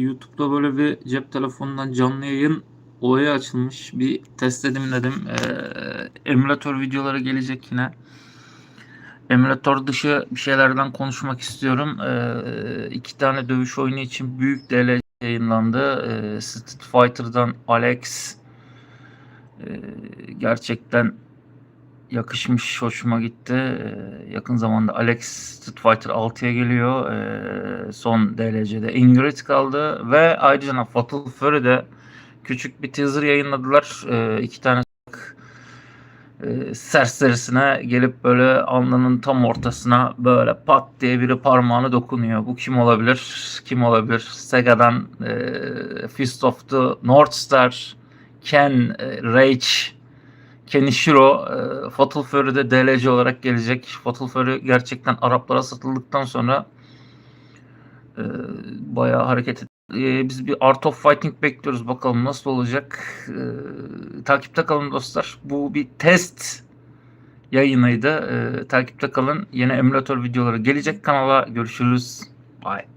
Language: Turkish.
YouTube'da böyle bir cep telefonundan canlı yayın olayı açılmış. Bir test edeyim dedim. Ee, emülatör videoları gelecek yine. Emülatör dışı bir şeylerden konuşmak istiyorum. Ee, iki tane dövüş oyunu için büyük DLC yayınlandı. Ee, Street Fighter'dan Alex ee, gerçekten yakışmış, hoşuma gitti. Ee, yakın zamanda Alex Street Fighter 6'ya geliyor. Ee, son DLC'de Ingrid kaldı ve ayrıca Fatal Fury'de küçük bir teaser yayınladılar. Ee, iki tane e, serserisine gelip böyle alnının tam ortasına böyle pat diye biri parmağını dokunuyor. Bu kim olabilir? Kim olabilir? Sega'dan e, Fist of the North Star, Ken e, Rage, Kenishiro e, Fatal Fury'de DLC olarak gelecek. Fatal Fury gerçekten Araplara satıldıktan sonra e, bayağı hareket et. E, biz bir Art of Fighting bekliyoruz. Bakalım nasıl olacak. E, takipte kalın dostlar. Bu bir test yayınıydı. E, takipte kalın. Yeni emülatör videoları gelecek kanala. Görüşürüz. Bye.